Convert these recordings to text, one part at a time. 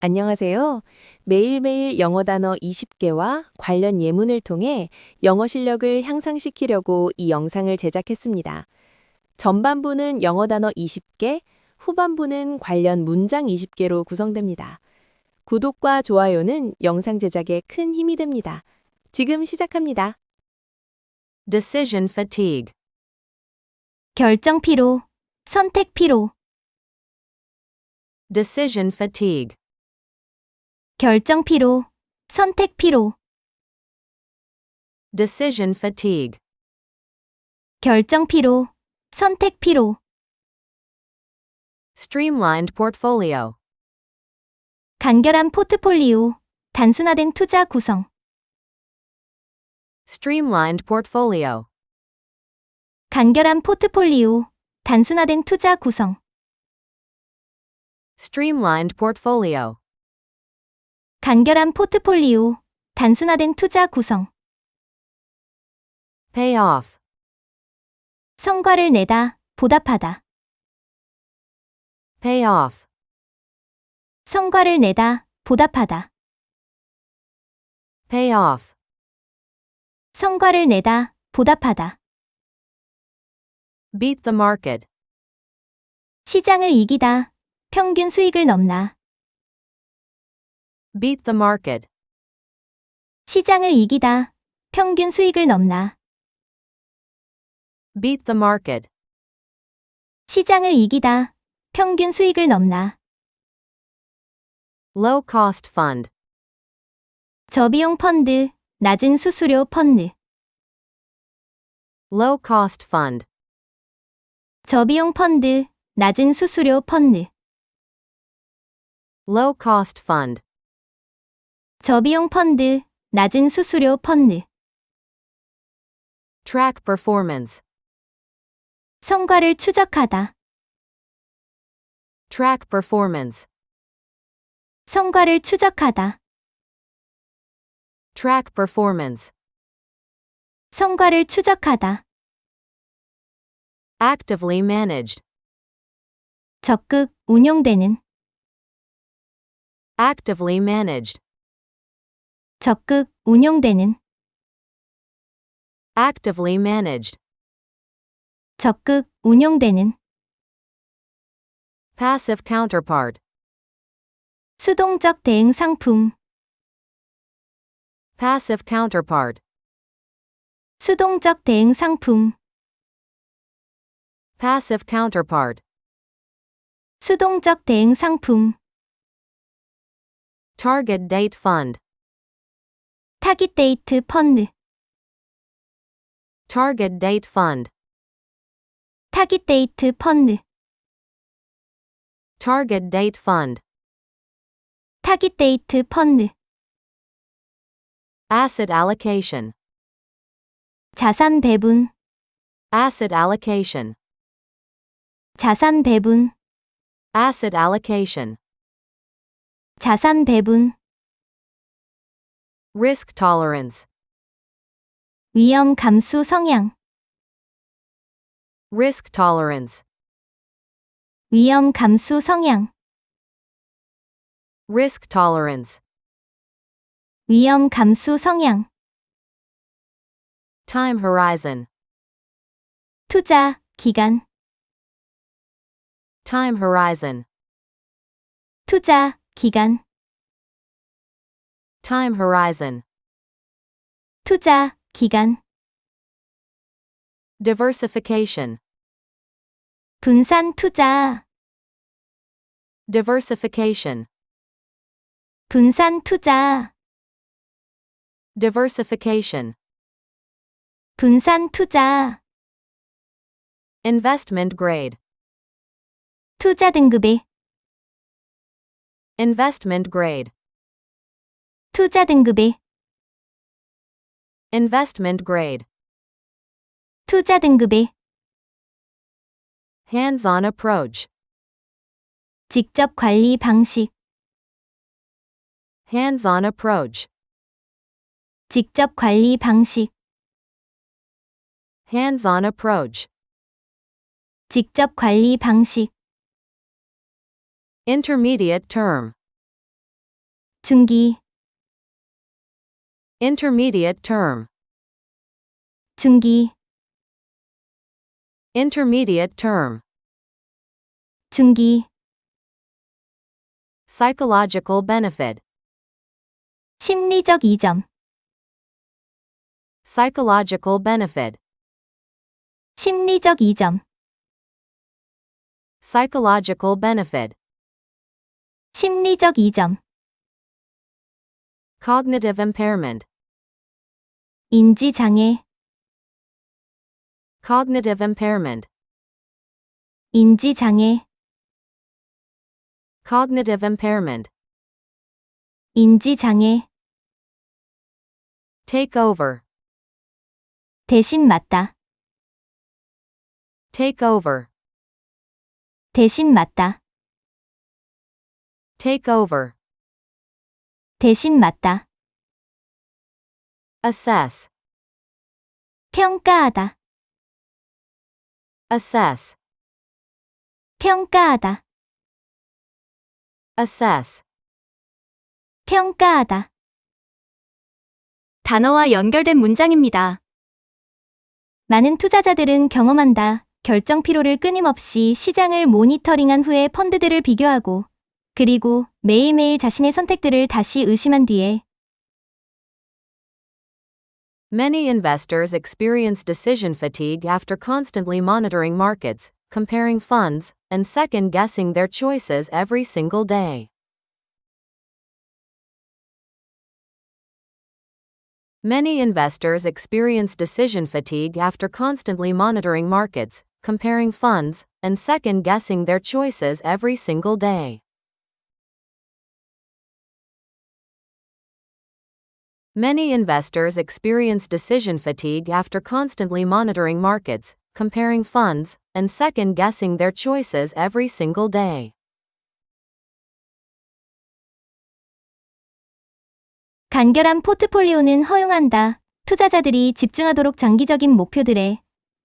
안녕하세요. 매일매일 영어 단어 20개와 관련 예문을 통해 영어 실력을 향상시키려고 이 영상을 제작했습니다. 전반부는 영어 단어 20개, 후반부는 관련 문장 20개로 구성됩니다. 구독과 좋아요는 영상 제작에 큰 힘이 됩니다. 지금 시작합니다. Decision fatigue. 결정 피로, 선택 피로, Decision fatigue. 결정 피로, 선택 피로, Decision fatigue. 결정 피로, 선택 피로, Streamlined portfolio. 간결한 포트폴리오, 단순화된 투자 구성, Streamlined portfolio. 간결한 포트폴리오, 단순화된 투자 구성, Streamlined portfolio. 간결한 포트폴리오, 단순화된 투자 구성, Pay off. 성과를 내다, 보답하다, Pay off. 성과를 내다, 보답하다, Pay off. 성과를 내다, 보답하다, Beat the market. 시장을 이기다, 평균 수익을 넘나, Beat the market. 시장을 이기다, 평균 수익을 넘나, Beat the market. 시장을 이기다, 평균 수익을 넘나, Low cost fund. 저비용 펀드, 낮은 수수료 펀드, Low cost fund. 저비용 펀드, 낮은 수수료 펀드, Low cost fund. 저비용 펀드, 낮은 수수료 펀드, Track performance. 성과를 추적하다, Track performance. 성과를 추적하다, Track performance. 성과를 추적하다, Actively managed. 적극 운용되는, Actively managed. 적극 운용되는, Actively managed. 적극 운용되는, Passive counterpart. 수동적 대응 상품, Passive counterpart. 수동적 대응 상품, Passive counterpart. 수동적 대응 상품, Target date fund. 타깃 데이트 펀드, Target date fund. 타깃 데이트 펀드, Target date fund. 타깃 데이트 펀드, Asset allocation. 자산 배분, Asset allocation. 자산 배분, Asset allocation. 자산 배분, Risk tolerance. 위험 감수 성향, Risk tolerance. 위험 감수 성향, Risk tolerance. 위험 감수 성향, Time horizon. 투자, 기간, Time horizon. 투자, 기간, Time horizon. 투자, 기간, Diversification. 분산 투자, Diversification. 분산 투자, Diversification. 분산 투자, Investment grade. 투자 등급의, Investment grade. 투자 등급의, Investment grade. 투자 등급의, Hands on approach. 직접 관리 방식, Hands on approach. 직접 관리 방식, Hands on approach. 직접 관리 방식, Intermediate term. 중기, Intermediate term. 중기, Intermediate term. 중기, Psychological benefit. 심리적 이점, Psychological benefit. 심리적 이점, Psychological benefit. 심리적 이점, Cognitive impairment. 인지 장애, Cognitive impairment. 인지 장애, Cognitive impairment. 인지 장애, Take over. 대신 맞다, Take over. 대신 맞다, Take over. 대신 맞다, Assess. 평가하다, Assess. 평가하다, Assess. 평가하다. 단어와 연결된 문장입니다. 많은 투자자들은 경험한다. 결정 피로를 끊임없이 시장을 모니터링한 후에 펀드들을 비교하고 그리고 매일매일 자신의 선택들을 다시 의심한 뒤에 Many investors experience decision fatigue after constantly monitoring markets, comparing funds, and second guessing their choices every single day. Many investors experience decision fatigue after constantly monitoring markets, comparing funds, and second guessing their choices every single day. Many investors experience decision fatigue after constantly monitoring markets, comparing funds, and second guessing their choices every single day. 간결한 포트폴리오는 허용한다. 투자자들이 집중하도록 장기적인 목표들에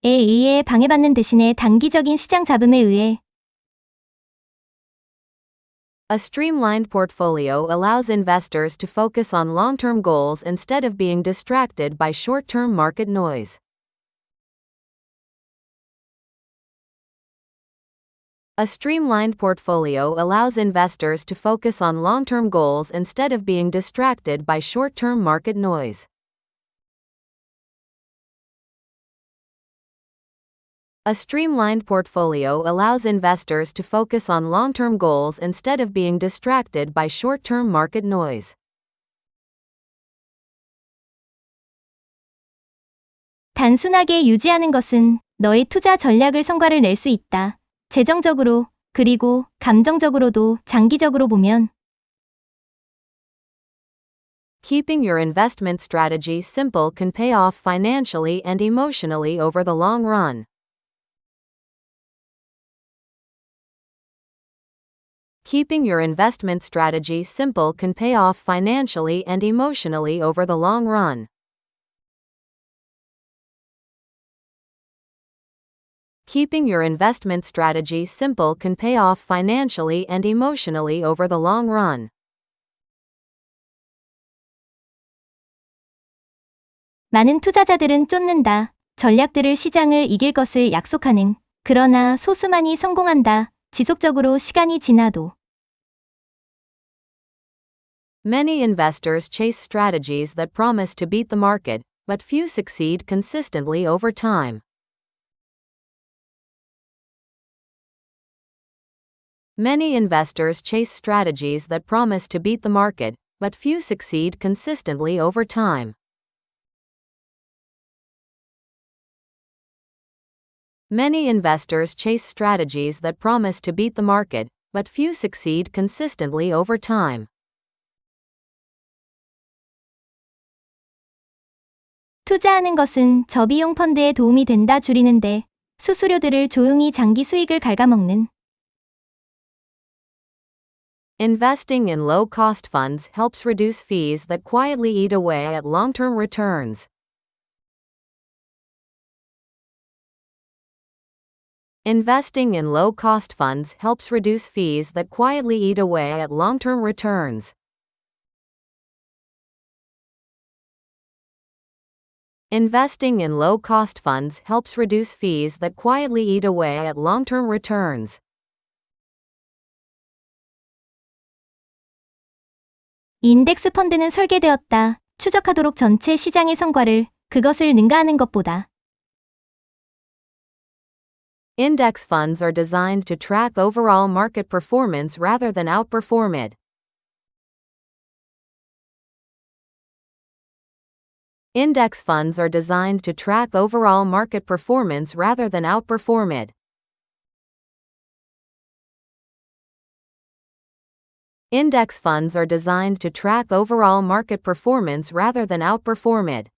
에 의해 방해받는 대신에 단기적인 시장 잡음에 의해 a streamlined portfolio allows investors to focus on long term goals instead of being distracted by short term market noise. A streamlined portfolio allows investors to focus on long term goals instead of being distracted by short term market noise. A streamlined portfolio allows investors to focus on long term goals instead of being distracted by short term market noise. 단순하게 유지하는 것은 너의 투자 전략을 성과를 낼 수 있다. 재정적으로, 그리고 감정적으로도 장기적으로 보면 Keeping your investment strategy simple can pay off financially and emotionally over the long run. Keeping your investment strategy simple can pay off financially and emotionally over the long run. Keeping your investment strategy simple can pay off financially and emotionally over the long run. 많은 투자자들은 쫓는다. 전략들을 시장을 이길 것을 약속하는. 그러나 소수만이 성공한다. 지속적으로 시간이 지나도. Many investors chase strategies that promise to beat the market, but few succeed consistently over time. Many investors chase strategies that promise to beat the market, but few succeed consistently over time. Many investors chase strategies that promise to beat the market, but few succeed consistently over time. 투자하는 것은 저비용 펀드에 도움이 된다 줄이는데 수수료들을 조용히 장기 수익을 갉아먹는 Investing in low cost funds helps reduce fees that quietly eat away at long term returns. Investing in low cost funds helps reduce fees that quietly eat away at long term returns. Investing in low cost funds helps reduce fees that quietly eat away at long term returns. 인덱스 펀드는 설계되었다. 추적하도록 전체 시장의 성과를 그것을 능가하는 것보다 Index funds are designed to track overall market performance rather than outperform it. Index funds are designed to track overall market performance rather than outperform it. Index funds are designed to track overall market performance rather than outperform it.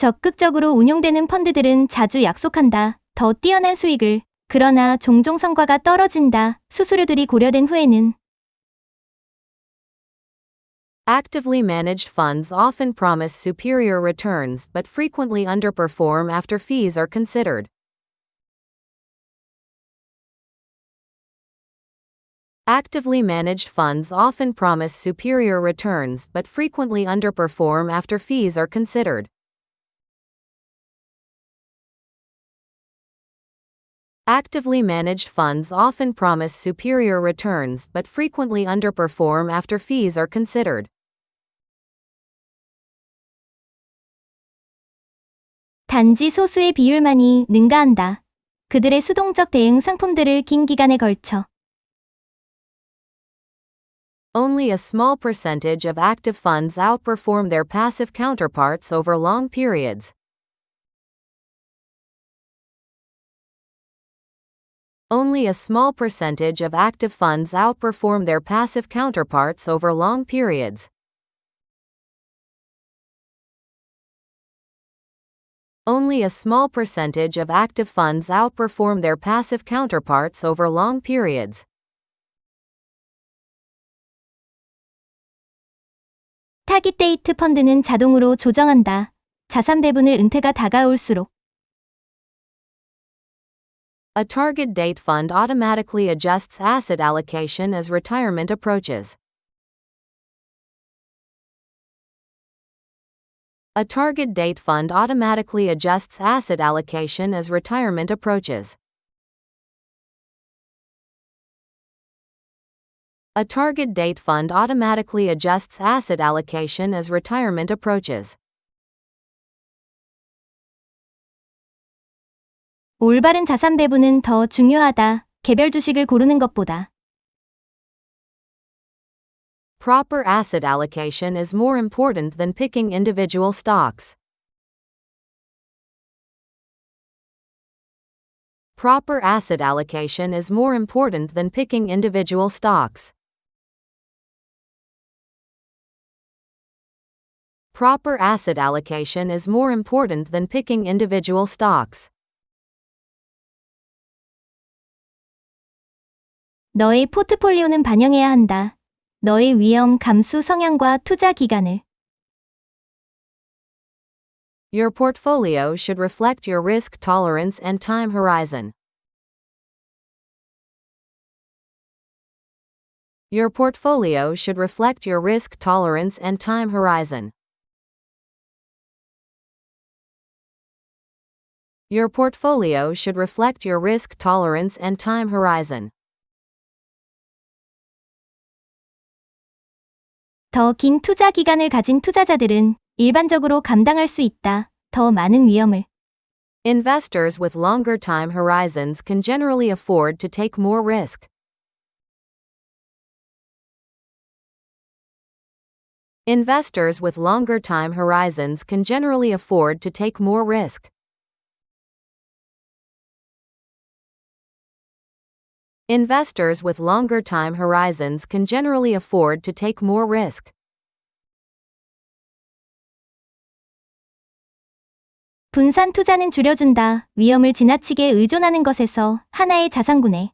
적극적으로 운용되는 펀드들은 자주 약속한다. 더 뛰어난 수익을. 그러나 종종 성과가 떨어진다. 수수료들이 고려된 후에는 Actively managed funds often promise superior returns but frequently underperform after fees are considered. Actively managed funds often promise superior returns but frequently underperform after fees are considered. Actively managed funds often promise superior returns but frequently underperform after fees are considered. 단지 소수의 비율만이 능가한다. 그들의 수동적 대응 상품들을 긴 기간에 걸쳐 Only a small percentage of active funds outperform their passive counterparts over long periods. Only a small percentage of active funds outperform their passive counterparts over long periods. Only a small percentage of active funds outperform their passive counterparts over long periods. 타깃 데이트 펀드는 자동으로 조정한다. 자산 배분을 은퇴가 다가올수록 a target date fund automatically adjusts asset allocation as retirement approaches. A target date fund automatically adjusts asset allocation as retirement approaches. A target date fund automatically adjusts asset allocation as retirement approaches. 올바른 자산 배분은 더 중요하다. 개별 주식을 고르는 것보다 Proper asset allocation is more important than picking individual stocks. Proper asset allocation is more important than picking individual stocks. Proper asset allocation is more important than picking individual stocks. 너의 포트폴리오는 반영해야 한다. 너의 위험 감수 성향과 투자 기간을 Your portfolio should reflect your risk tolerance and time horizon. Your portfolio should reflect your risk tolerance and time horizon. Your portfolio should reflect your risk tolerance and time horizon. 더 긴 투자 기간을 가진 투자자들은 일반적으로 감당할 수 있다. 더 많은 위험을 Investors with longer time horizons can generally afford to take more risk. Investors with longer time horizons can generally afford to take more risk. Investors with longer time horizons can generally afford to take more risk. 분산 투자는 줄여준다. 위험을 지나치게 의존하는 것에서 하나의 자산군에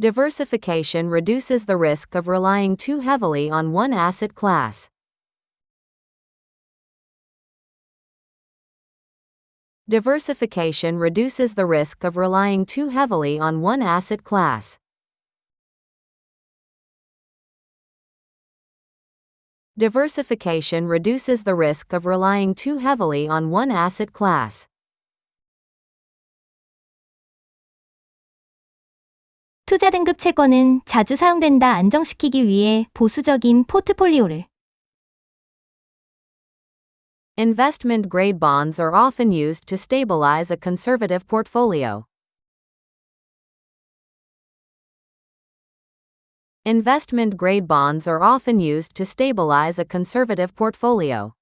Diversification reduces the risk of relying too heavily on one asset class. Diversification reduces the risk of relying too heavily on one asset class. Diversification reduces the risk of relying too heavily on one asset class. 투자 등급 채권은 자주 사용된다 안정시키기 위해 보수적인 포트폴리오를 Investment grade bonds are often used to stabilize a conservative portfolio. Investment grade bonds are often used to stabilize a conservative portfolio.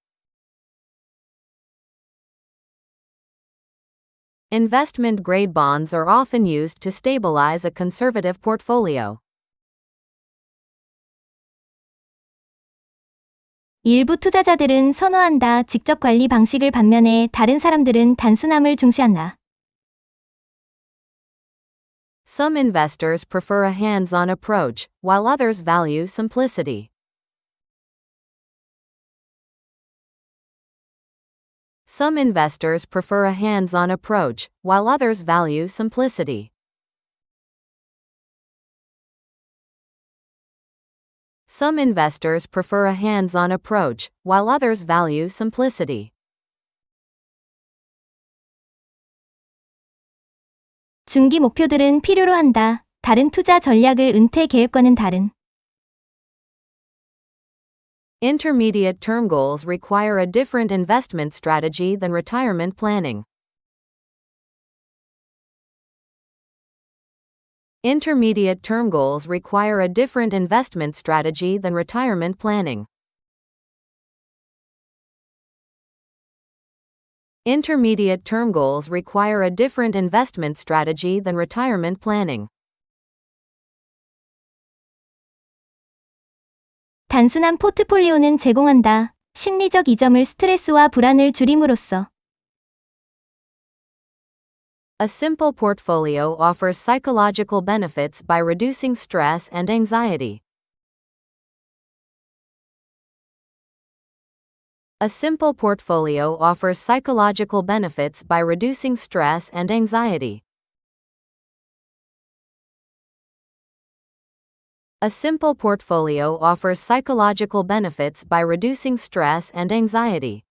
Investment grade bonds are often used to stabilize a conservative portfolio. 일부 투자자들은 선호한다 직접 관리 방식을 반면에 다른 사람들은 단순함을 중시한다. Some investors prefer a hands on approach, while others value simplicity. Some investors prefer a hands on approach, while others value simplicity. Some investors prefer a hands on approach, while others value simplicity. 중기 목표들은 필요로 한다. 다른 투자 전략을 은퇴 계획과는 다른 Intermediate term goals require a different investment strategy than retirement planning. Intermediate term goals require a different investment strategy than retirement planning. Intermediate term goals require a different investment strategy than retirement planning. 단순한 포트폴리오는 제공한다. 심리적 이점을 스트레스와 불안을 줄임으로써 a simple portfolio offers psychological benefits by reducing stress and anxiety. A simple portfolio offers psychological benefits by reducing stress and anxiety. A simple portfolio offers psychological benefits by reducing stress and anxiety.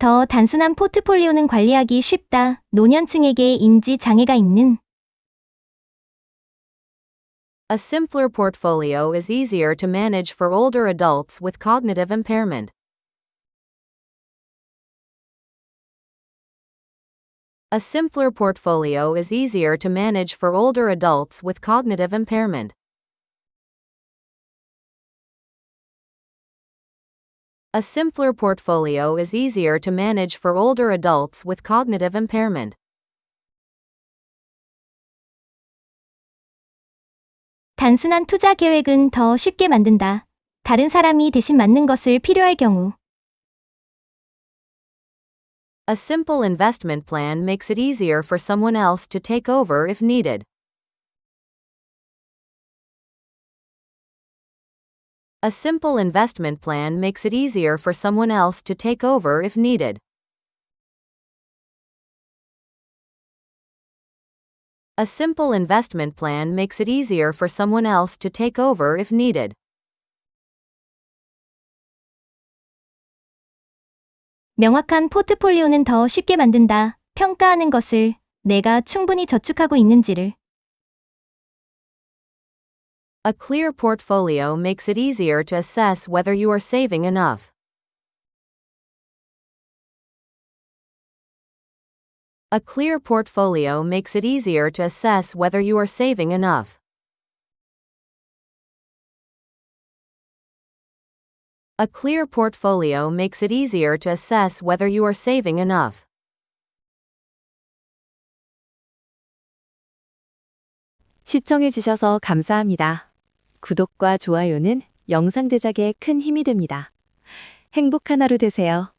더 단순한 포트폴리오는 관리하기 쉽다. 노년층에게 인지 장애가 있는 A simpler portfolio is easier to manage for older adults with cognitive impairment. A simpler portfolio is easier to manage for older adults with cognitive impairment. A simpler portfolio is easier to manage for older adults with cognitive impairment. 단순한 투자 계획은 더 쉽게 만든다. 다른 사람이 대신 맞는 것을 필요할 경우 A simple investment plan makes it easier for someone else to take over if needed. A simple investment plan makes it easier for someone else to take over if needed. A simple investment plan makes it easier for someone else to take over if needed. 명확한 포트폴리오는 더 쉽게 만든다. 평가하는 것을 내가 충분히 저축하고 있는지를 A clear portfolio makes it easier to assess whether you are saving enough. A clear portfolio makes it easier to assess whether you are saving enough. A clear portfolio makes it easier to assess whether you are saving enough. 시청해주셔서 감사합니다. 구독과 좋아요는 영상 제작에 큰 힘이 됩니다. 행복한 하루 되세요.